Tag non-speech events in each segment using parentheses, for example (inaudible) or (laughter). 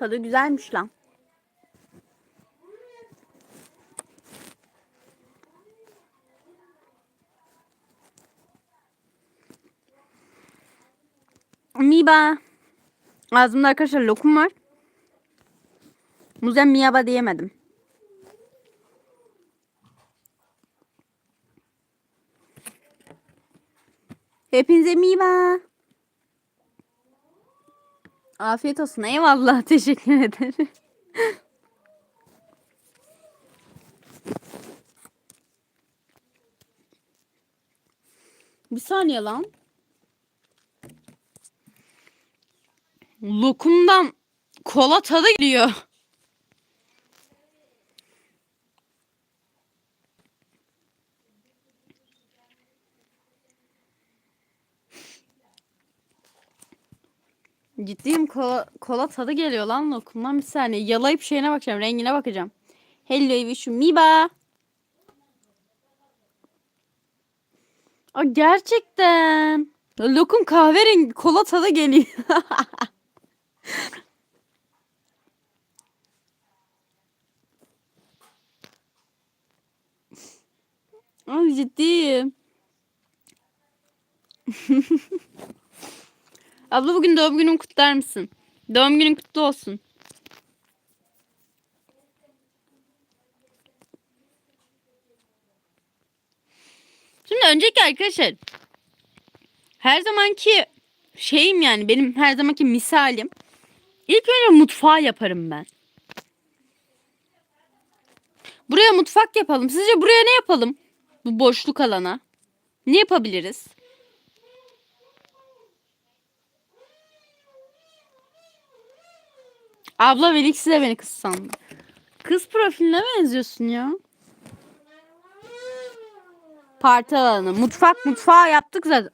Tadı güzelmiş lan. Miba. Ağzımda arkadaşlar lokum var. Bu yüzden miyaba diyemedim. Hepinize miba. Afiyet olsun. Eyvallah. (laughs) Teşekkür ederim. Bir saniye lan. Lokumdan kola tadı geliyor. Ciddiyim kola, kola tadı geliyor lan lokumdan bir saniye. Yalayıp şeyine bakacağım. Rengine bakacağım. Hello Ivy Miba. Aa, gerçekten. Lokum kahverengi kola tadı geliyor. (laughs) Ay ciddiyim. (laughs) Abla bugün doğum günün kutlar mısın? Doğum günün kutlu olsun. Şimdi önceki arkadaşlar her zamanki şeyim yani benim her zamanki misalim ilk önce mutfağı yaparım ben. Buraya mutfak yapalım. Sizce buraya ne yapalım? Bu boşluk alana. Ne yapabiliriz? Abla Velix'i de beni kız sandı. Kız profiline benziyorsun ya. Parti alanı. Mutfak mutfağı yaptık zaten.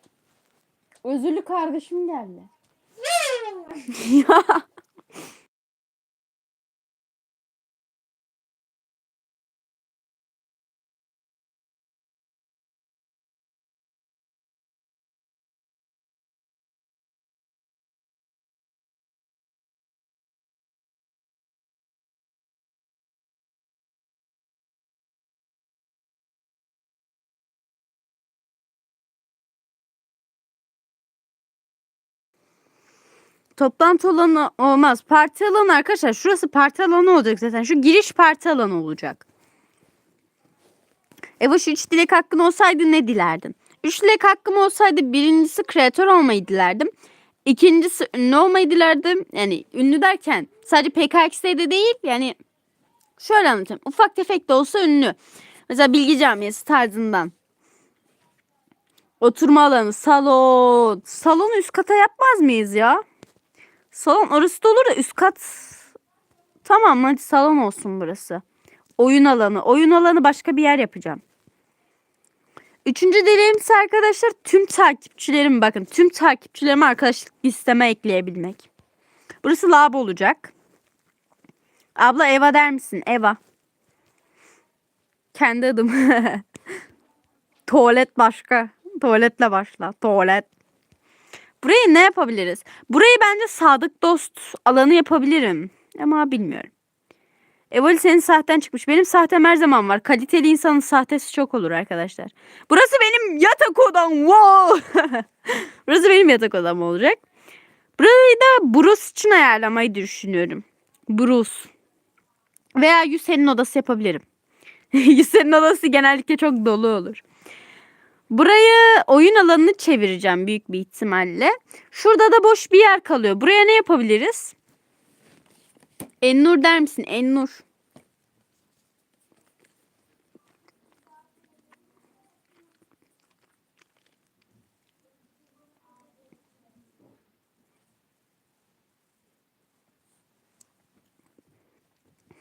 Özürlü kardeşim geldi. (laughs) (laughs) ya. Toplantı alanı olmaz. Parti alanı arkadaşlar. Şurası parti alanı olacak zaten. Şu giriş parti alanı olacak. Şu üç dilek hakkın olsaydı ne dilerdin? Üç dilek hakkım olsaydı birincisi kreatör olmayı dilerdim. İkincisi ünlü olmayı dilerdim. Yani ünlü derken sadece PKX'de değil yani şöyle anlatayım. Ufak tefek de olsa ünlü. Mesela bilgi camiası tarzından. Oturma alanı, salon. Salonu üst kata yapmaz mıyız ya? Salon orası da olur da üst kat. Tamam hadi salon olsun burası. Oyun alanı. Oyun alanı başka bir yer yapacağım. Üçüncü dileğim ise arkadaşlar tüm takipçilerim bakın tüm takipçilerime arkadaşlık listeme ekleyebilmek. Burası lab olacak. Abla Eva der misin? Eva. Kendi adım. (laughs) Tuvalet başka. Tuvaletle başla. Tuvalet. Burayı ne yapabiliriz? Burayı bence sadık dost alanı yapabilirim. Ama bilmiyorum. Evoli senin sahten çıkmış. Benim sahtem her zaman var. Kaliteli insanın sahtesi çok olur arkadaşlar. Burası benim yatak odam. Wow. (laughs) Burası benim yatak odam olacak. Burayı da Bruce için ayarlamayı düşünüyorum. Bruce. Veya Yüsel'in odası yapabilirim. (laughs) Yüsel'in odası genellikle çok dolu olur. Burayı oyun alanını çevireceğim büyük bir ihtimalle. Şurada da boş bir yer kalıyor. Buraya ne yapabiliriz? Ennur der misin? Ennur.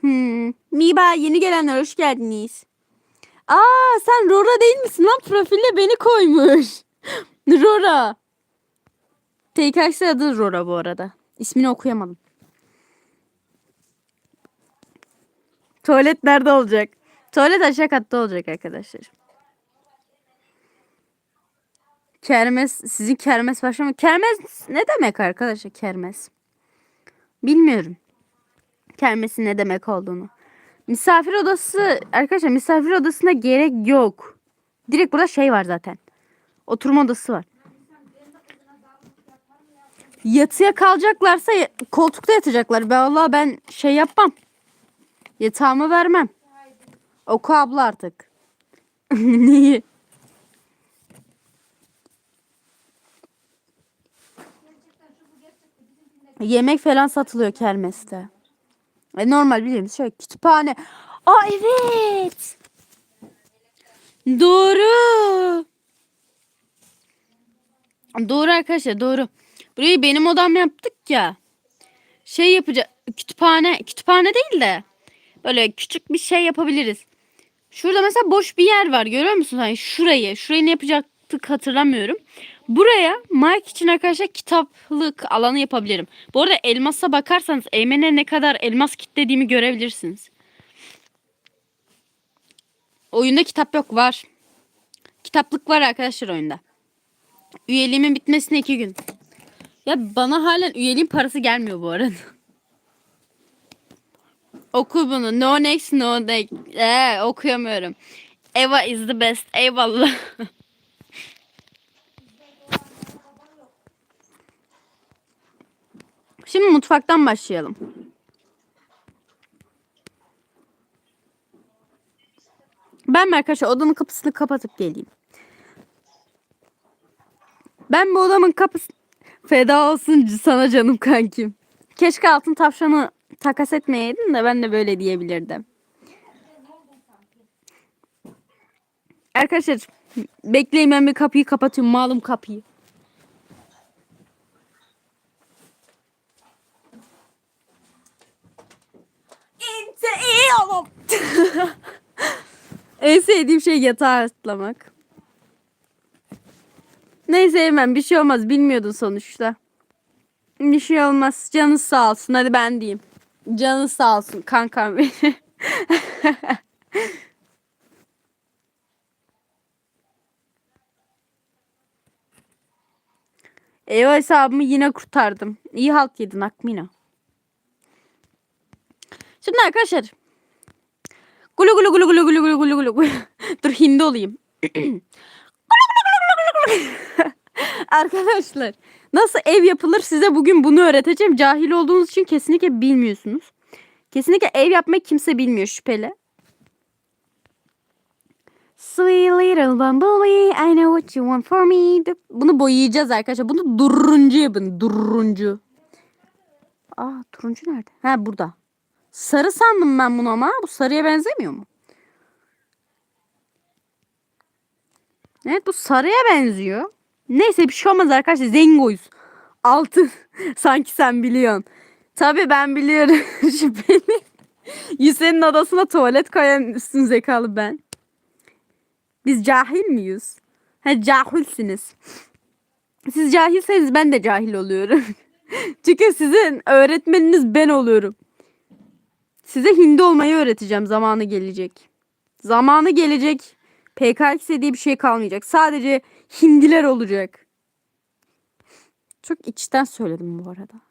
Hmm. Miba yeni gelenler hoş geldiniz. Aa sen Rora değil misin lan? Profile beni koymuş. (laughs) Rora. TKX adı Rora bu arada. İsmini okuyamadım. Tuvalet nerede olacak? Tuvalet aşağı katta olacak arkadaşlar. Kermes, sizin kermes başlama. Kermes ne demek arkadaşlar kermes? Bilmiyorum. Kermesin ne demek olduğunu. Misafir odası arkadaşlar misafir odasına gerek yok. Direkt burada şey var zaten. Oturma odası var. Yatıya kalacaklarsa koltukta yatacaklar. Ben vallahi ben şey yapmam. Yatağımı vermem. Oku abla artık. (laughs) Niye? Yemek falan satılıyor kermeste. E normal bildiğimiz şey kütüphane. Aa evet. Doğru. Doğru arkadaşlar doğru. Burayı benim odam yaptık ya. Şey yapacak kütüphane kütüphane değil de böyle küçük bir şey yapabiliriz. Şurada mesela boş bir yer var görüyor musunuz? Hani şurayı şurayı ne yapacaktık hatırlamıyorum. Buraya Mike için arkadaşlar kitaplık alanı yapabilirim. Bu arada elmasa bakarsanız Eymen'e ne kadar elmas kitlediğimi görebilirsiniz. Oyunda kitap yok var. Kitaplık var arkadaşlar oyunda. Üyeliğimin bitmesine iki gün. Ya bana halen üyeliğin parası gelmiyor bu arada. Oku bunu. No next no next. Ee, okuyamıyorum. Eva is the best. Eyvallah. (laughs) Şimdi mutfaktan başlayalım. Ben arkadaşlar odanın kapısını kapatıp geleyim. Ben bu odamın kapısı feda olsun sana canım kankim. Keşke altın tavşanı takas etmeyeydin de ben de böyle diyebilirdim. Arkadaşlar bekleyin ben bir kapıyı kapatıyorum. Malum kapıyı. Oğlum. (laughs) en sevdiğim şey yatağa atlamak. Neyse hemen bir şey olmaz. Bilmiyordun sonuçta. Bir şey olmaz. Canı sağ olsun. Hadi ben diyeyim. Canı sağ olsun kankam benim. (laughs) Ev hesabımı yine kurtardım. İyi halt yedin Akmina. Şimdi arkadaşlar. Gulu gulu gulu gulu gulu gulu gulu gulu. (laughs) Dur hindi olayım. (clears throat) Arkadaşlar nasıl ev yapılır size bugün bunu öğreteceğim. Cahil olduğunuz için kesinlikle bilmiyorsunuz. Kesinlikle ev yapmak kimse bilmiyor şüpheli. Sweet little bumblebee, I know what you want for me. Bunu boyayacağız arkadaşlar. Bunu duruncu yapın. Duruncu. Ah turuncu nerede? Ha burada. Sarı sandım ben bunu ama. Bu sarıya benzemiyor mu? Evet bu sarıya benziyor. Neyse bir şey olmaz arkadaşlar. Zengoyuz. Altın. (laughs) Sanki sen biliyorsun. Tabii ben biliyorum. (laughs) Şüpheli. Yüsel'in odasına tuvalet koyan üstün zekalı ben. Biz cahil miyiz? Ha cahilsiniz. Siz cahilseniz ben de cahil oluyorum. (laughs) Çünkü sizin öğretmeniniz ben oluyorum. Size hindi olmayı öğreteceğim zamanı gelecek. Zamanı gelecek. PKX diye bir şey kalmayacak. Sadece hindiler olacak. Çok içten söyledim bu arada.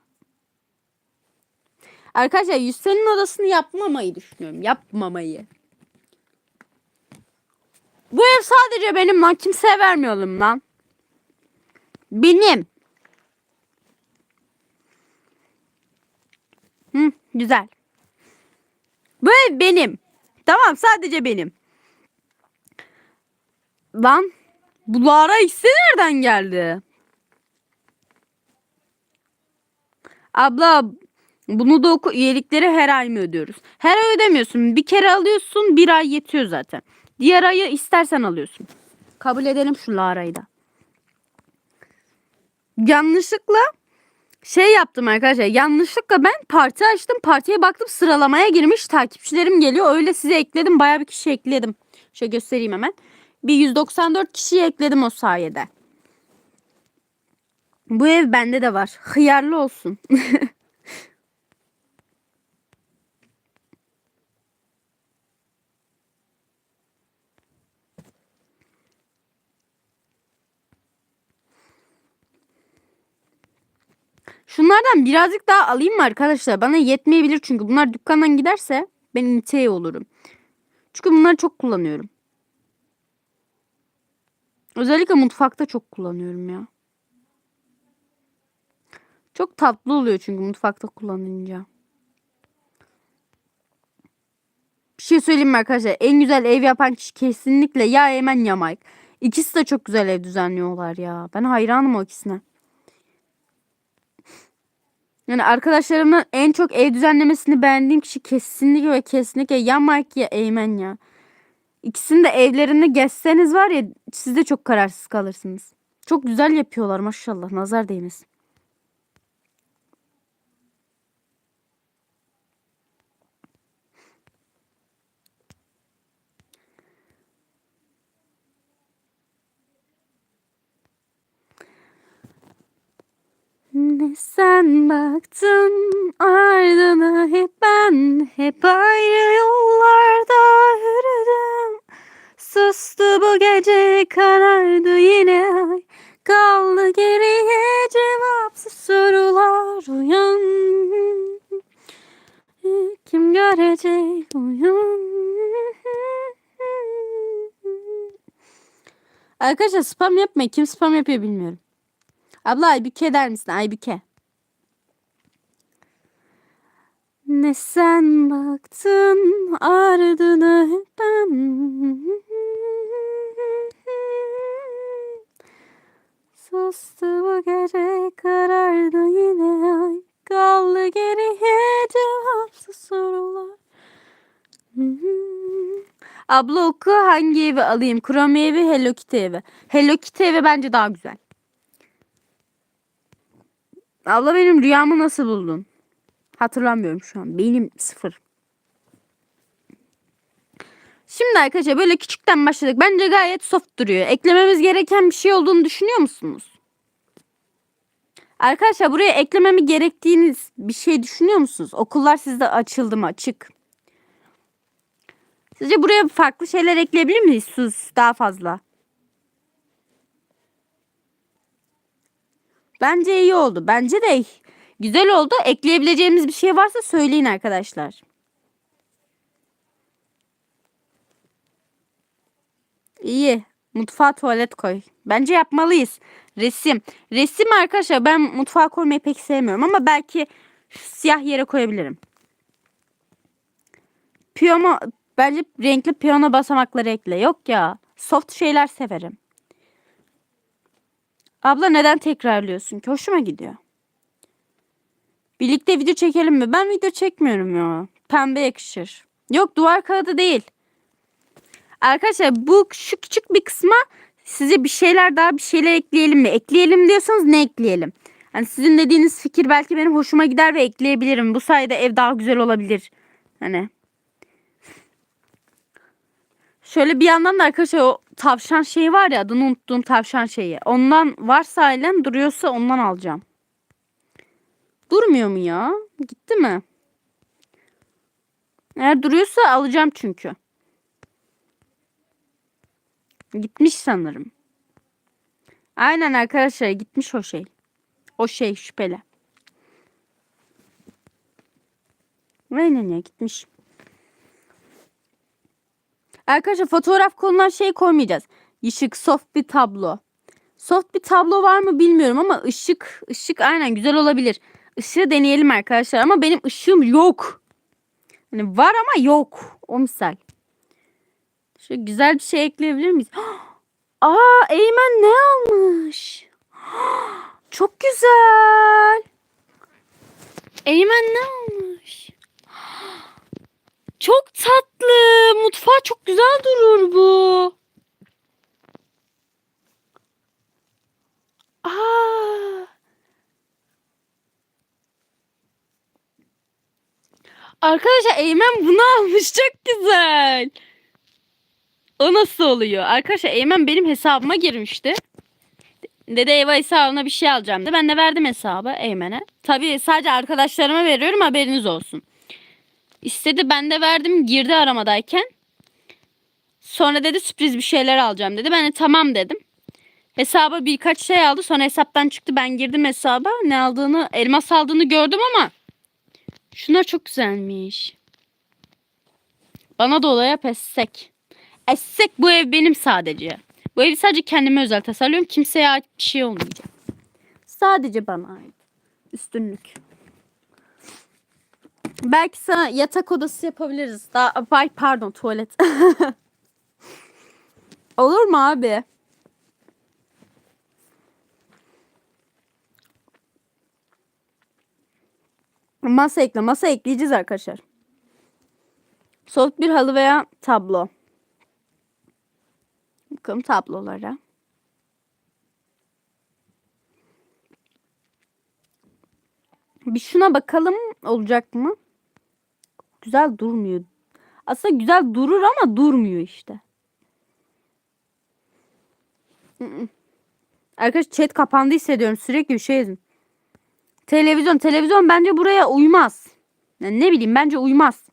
Arkadaşlar Yüsel'in odasını yapmamayı düşünüyorum. Yapmamayı. Bu ev sadece benim lan. Kimseye vermiyorum lan. Benim. Hı, güzel. Bu ev benim. Tamam sadece benim. Lan bu Lara X'e nereden geldi? Abla bunu da oku üyelikleri her ay mı ödüyoruz? Her ay ödemiyorsun. Bir kere alıyorsun bir ay yetiyor zaten. Diğer ayı istersen alıyorsun. Kabul edelim şu Lara'yı da. Yanlışlıkla şey yaptım arkadaşlar. Yanlışlıkla ben parti açtım. Partiye baktım sıralamaya girmiş. Takipçilerim geliyor. Öyle size ekledim. Baya bir kişi ekledim. Şöyle göstereyim hemen. Bir 194 kişiyi ekledim o sayede. Bu ev bende de var. Hıyarlı olsun. (laughs) Şunlardan birazcık daha alayım mı arkadaşlar? Bana yetmeyebilir çünkü bunlar dükkandan giderse ben intihar olurum. Çünkü bunları çok kullanıyorum. Özellikle mutfakta çok kullanıyorum ya. Çok tatlı oluyor çünkü mutfakta kullanınca. Bir şey söyleyeyim mi arkadaşlar? En güzel ev yapan kişi kesinlikle ya Eymen ya Mike. İkisi de çok güzel ev düzenliyorlar ya. Ben hayranım o ikisine. Yani arkadaşlarımın en çok ev düzenlemesini beğendiğim kişi kesinlikle ve kesinlikle ya Mike ya Eymen ya. İkisinin de evlerini gezseniz var ya siz de çok kararsız kalırsınız. Çok güzel yapıyorlar maşallah. Nazar değmesin. Ne sen baktın ardına hep ben hep ayrı yollarda yürüdüm. Sustu bu gece karardı yine ay kaldı geriye cevapsız sorular uyan. Kim görecek uyan. Arkadaşlar spam yapmayın. Kim spam yapıyor bilmiyorum. Abla Aybüke der misin? Aybüke. Ne sen baktın ardına ben. Sustu bu gece karardı yine ay. Kaldı geriye cevapsız sorular. Abla oku hangi evi alayım? Chrome evi, Hello Kitty evi. Hello Kitty evi bence daha güzel. Abla benim rüyamı nasıl buldun? Hatırlamıyorum şu an. Benim sıfır. Şimdi arkadaşlar böyle küçükten başladık. Bence gayet soft duruyor. Eklememiz gereken bir şey olduğunu düşünüyor musunuz? Arkadaşlar buraya eklememi gerektiğiniz bir şey düşünüyor musunuz? Okullar sizde açıldı mı? Açık. Sizce buraya farklı şeyler ekleyebilir miyiz? Sus daha fazla. Bence iyi oldu. Bence de güzel oldu. Ekleyebileceğimiz bir şey varsa söyleyin arkadaşlar. İyi. Mutfağa tuvalet koy. Bence yapmalıyız. Resim. Resim arkadaşlar ben mutfağa koymayı pek sevmiyorum ama belki siyah yere koyabilirim. Piyano bence renkli piyano basamakları ekle. Yok ya. Soft şeyler severim. Abla neden tekrarlıyorsun ki? Hoşuma gidiyor. Birlikte video çekelim mi? Ben video çekmiyorum ya. Pembe yakışır. Yok duvar kağıdı değil. Arkadaşlar bu şu küçük bir kısma size bir şeyler daha bir şeyler ekleyelim mi? Ekleyelim diyorsanız ne ekleyelim? Hani sizin dediğiniz fikir belki benim hoşuma gider ve ekleyebilirim. Bu sayede ev daha güzel olabilir. Hani. Şöyle bir yandan da arkadaşlar o tavşan şeyi var ya adını unuttuğum tavşan şeyi. Ondan varsa ailem duruyorsa ondan alacağım. Durmuyor mu ya? Gitti mi? Eğer duruyorsa alacağım çünkü. Gitmiş sanırım. Aynen arkadaşlar gitmiş o şey. O şey şüpheli. Aynen ya gitmiş. Arkadaşlar fotoğraf konulan şey koymayacağız. Işık, soft bir tablo. Soft bir tablo var mı bilmiyorum ama ışık, ışık aynen güzel olabilir. Işığı deneyelim arkadaşlar ama benim ışığım yok. Hani var ama yok. O misal. Şöyle güzel bir şey ekleyebilir miyiz? (gasps) Aa Eymen ne almış? (gasps) Çok güzel. Eymen ne almış? Çok tatlı. Mutfağı çok güzel durur bu. Aa. Arkadaşlar Eymen bunu (laughs) almış. Çok güzel. O nasıl oluyor? Arkadaşlar Eymen benim hesabıma girmişti. Dede Eva hesabına bir şey alacağım dedi. Ben de verdim hesabı Eymen'e. Tabii sadece arkadaşlarıma veriyorum haberiniz olsun. İstedi ben de verdim girdi aramadayken. Sonra dedi sürpriz bir şeyler alacağım dedi. Ben de tamam dedim. Hesaba birkaç şey aldı. Sonra hesaptan çıktı. Ben girdim hesaba. Ne aldığını, elmas aldığını gördüm ama şunlar çok güzelmiş. Bana da olaya essek. Essek bu ev benim sadece. Bu evi sadece kendime özel tasarlıyorum. Kimseye ait bir şey olmayacak. Sadece bana ait. Üstünlük. Belki sana yatak odası yapabiliriz. Daha, ay pardon tuvalet. (laughs) Olur mu abi? Masa ekle. Masa ekleyeceğiz arkadaşlar. Soft bir halı veya tablo. Bakalım tablolara. Bir şuna bakalım olacak mı? Güzel durmuyor. Aslında güzel durur ama durmuyor işte. Arkadaş chat kapandı hissediyorum. Sürekli bir şey yazın. Televizyon. Televizyon bence buraya uymaz. Yani ne bileyim bence uymaz.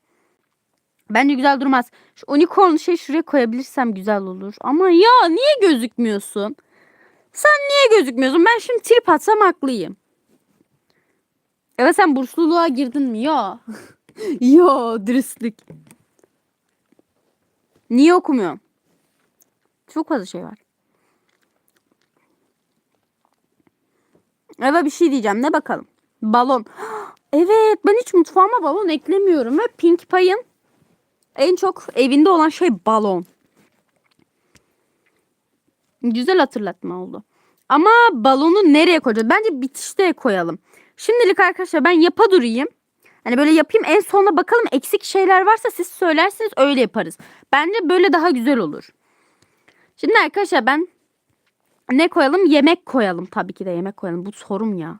Bence güzel durmaz. Şu unicorn şey şuraya koyabilirsem güzel olur. Ama ya niye gözükmüyorsun? Sen niye gözükmüyorsun? Ben şimdi trip atsam haklıyım. Evet sen bursluluğa girdin mi? Ya. (laughs) ya dürüstlük. Niye okumuyorum? Çok fazla şey var. Evet bir şey diyeceğim. Ne bakalım? Balon. (gasps) Evet ben hiç mutfağıma balon eklemiyorum. Ve Pink Pie'ın en çok evinde olan şey balon. Güzel hatırlatma oldu. Ama balonu nereye koyacağız? Bence bitişte koyalım. Şimdilik arkadaşlar ben yapa durayım. Hani böyle yapayım en sonuna bakalım eksik şeyler varsa siz söylersiniz öyle yaparız. Bence böyle daha güzel olur. Şimdi arkadaşlar ben ne koyalım? Yemek koyalım. Tabii ki de yemek koyalım. Bu sorum ya.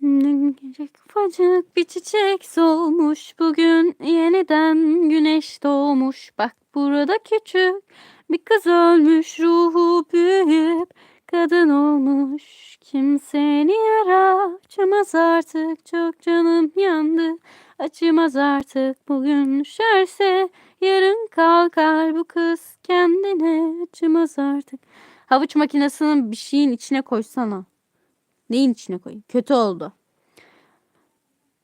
Gelecek bir çiçek solmuş bugün yeniden güneş doğmuş bak burada küçük bir kız ölmüş ruhu büyüyüp kadın olmuş. Kimseni ara açamaz artık. Çok canım yandı. Acımaz artık. Bugün düşerse yarın kalkar. Bu kız kendine acımaz artık. Havuç makinesinin bir şeyin içine koysana. Neyin içine koyayım? Kötü oldu.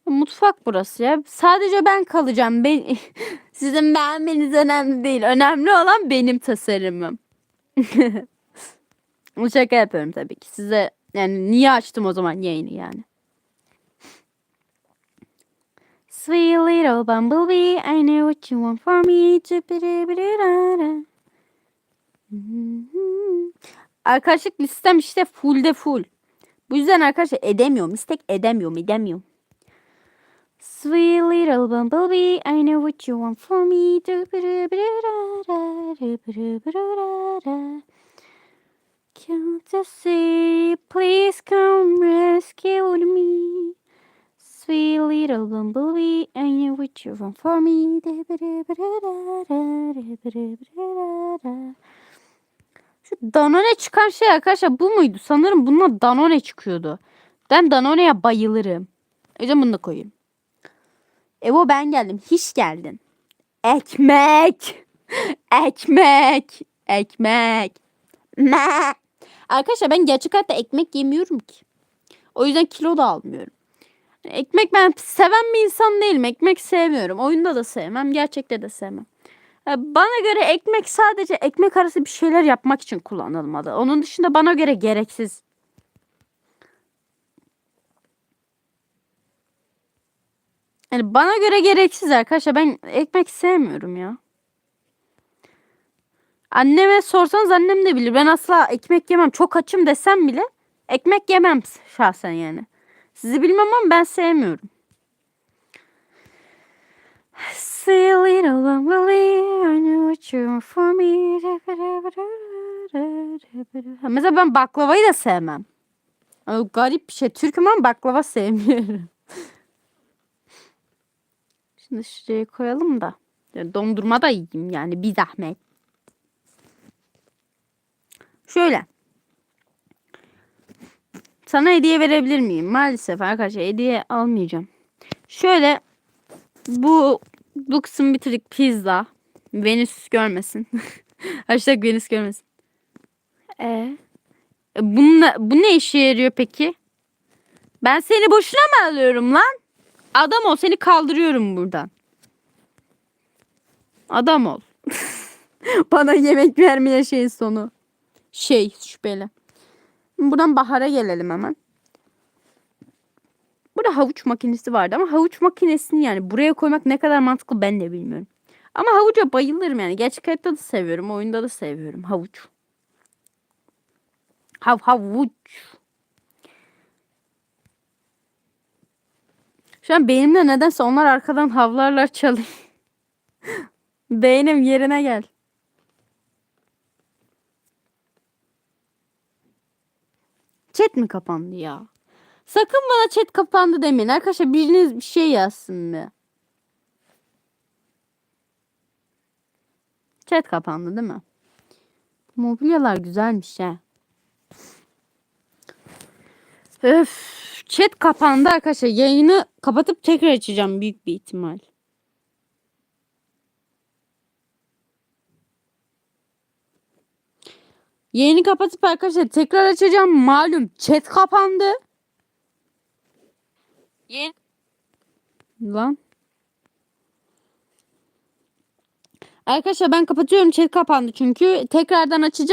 Mutfak burası ya. Sadece ben kalacağım. Ben (laughs) sizin beğenmeniz önemli değil. Önemli olan benim tasarımım. (laughs) Bu şaka yapıyorum tabii ki. Size yani niye açtım o zaman yayını yani. Sweet little bumblebee, I know what you want from me. (laughs) Arkadaşlık listem işte full de full. Bu yüzden arkadaşlar edemiyorum. İstek edemiyorum, edemiyorum. Sweet little bumblebee, I know what you want from me. Come to see, please come rescue me. Sweet little bumblebee, I know what you want from me. Şu Danone çıkan şey arkadaşlar bu muydu? Sanırım bununla Danone çıkıyordu. Ben Danone'ye bayılırım. O yüzden bunu da koyayım. Evo ben geldim. Hiç geldin. Ekmek. Ekmek. Ekmek. Me. Arkadaşlar ben gerçek hayatta ekmek yemiyorum ki. O yüzden kilo da almıyorum. Ekmek ben seven bir insan değilim. Ekmek sevmiyorum. Oyunda da sevmem. Gerçekte de sevmem. Bana göre ekmek sadece ekmek arası bir şeyler yapmak için kullanılmalı. Onun dışında bana göre gereksiz. Yani bana göre gereksiz arkadaşlar. Ben ekmek sevmiyorum ya. Anneme sorsanız annem de bilir. Ben asla ekmek yemem. Çok açım desem bile ekmek yemem şahsen yani. Sizi bilmem ama ben sevmiyorum. See a little want for me. Mesela ben baklavayı da sevmem. O garip bir şey. Türk'üm ama baklava sevmiyorum. Şimdi şuraya koyalım da. Dondurma da yiyeyim yani bir zahmet. Şöyle. Sana hediye verebilir miyim? Maalesef arkadaşlar hediye almayacağım. Şöyle bu Bu kısmı bitirdik. Pizza. Venüs görmesin. (laughs) Hashtag Venüs görmesin. Ee, e, bununla, bu ne işe yarıyor peki? Ben seni boşuna mı alıyorum lan? Adam ol seni kaldırıyorum buradan. Adam ol. (laughs) Bana yemek vermeye şeyin sonu. Şey şüpheli. Buradan bahara gelelim hemen. Burada havuç makinesi vardı ama havuç makinesini yani buraya koymak ne kadar mantıklı ben de bilmiyorum. Ama havuca bayılırım yani. Gerçek hayatta da seviyorum. Oyunda da seviyorum. Havuç. Hav havuç. Şu an beynimde nedense onlar arkadan havlarlar çalıyor. (laughs) Beynim yerine gel. Chat mi kapandı ya? Sakın bana chat kapandı demeyin. Arkadaşlar biriniz bir şey yazsın be. Chat kapandı değil mi? Mobilyalar güzelmiş ha. Öf, chat kapandı arkadaşlar. Yayını kapatıp tekrar açacağım büyük bir ihtimal. Yayını kapatıp arkadaşlar tekrar açacağım. Malum chat kapandı. Yeni... Lan. Arkadaşlar ben kapatıyorum. Chat kapandı çünkü. Tekrardan açacağım.